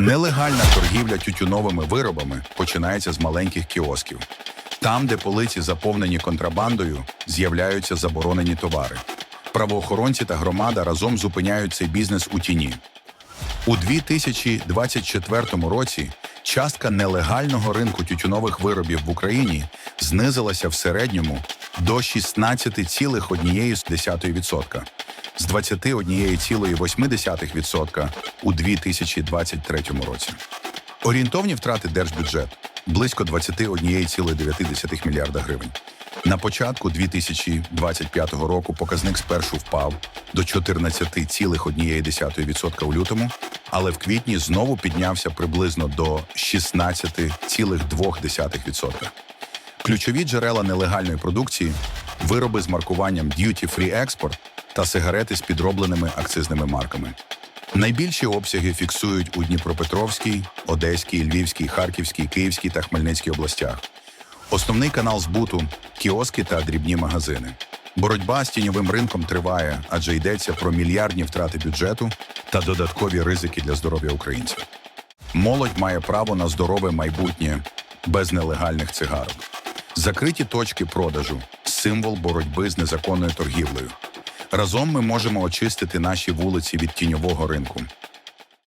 Нелегальна торгівля тютюновими виробами починається з маленьких кіосків. Там, де полиці заповнені контрабандою, з'являються заборонені товари. Правоохоронці та громада разом зупиняють цей бізнес у тіні. У 2024 році частка нелегального ринку тютюнових виробів в Україні знизилася в середньому до 16,1% з 21,8% у 2023 році. Орієнтовні втрати держбюджету близько 21,9 мільярда гривень. На початку 2025 року показник спершу впав до 14,1% у лютому, але в квітні знову піднявся приблизно до 16,2%. Ключові джерела нелегальної продукції вироби з маркуванням Duty Free Export та сигарети з підробленими акцизними марками. Найбільші обсяги фіксують у Дніпропетровській, Одеській, Львівській, Харківській, Київській та Хмельницькій областях. Основний канал збуту кіоски та дрібні магазини. Боротьба з тіньовим ринком триває, адже йдеться про мільярдні втрати бюджету та додаткові ризики для здоров'я українців. Молодь має право на здорове майбутнє без нелегальних цигарок. Закриті точки продажу символ боротьби з незаконною торгівлею. Разом ми можемо очистити наші вулиці від тіньового ринку.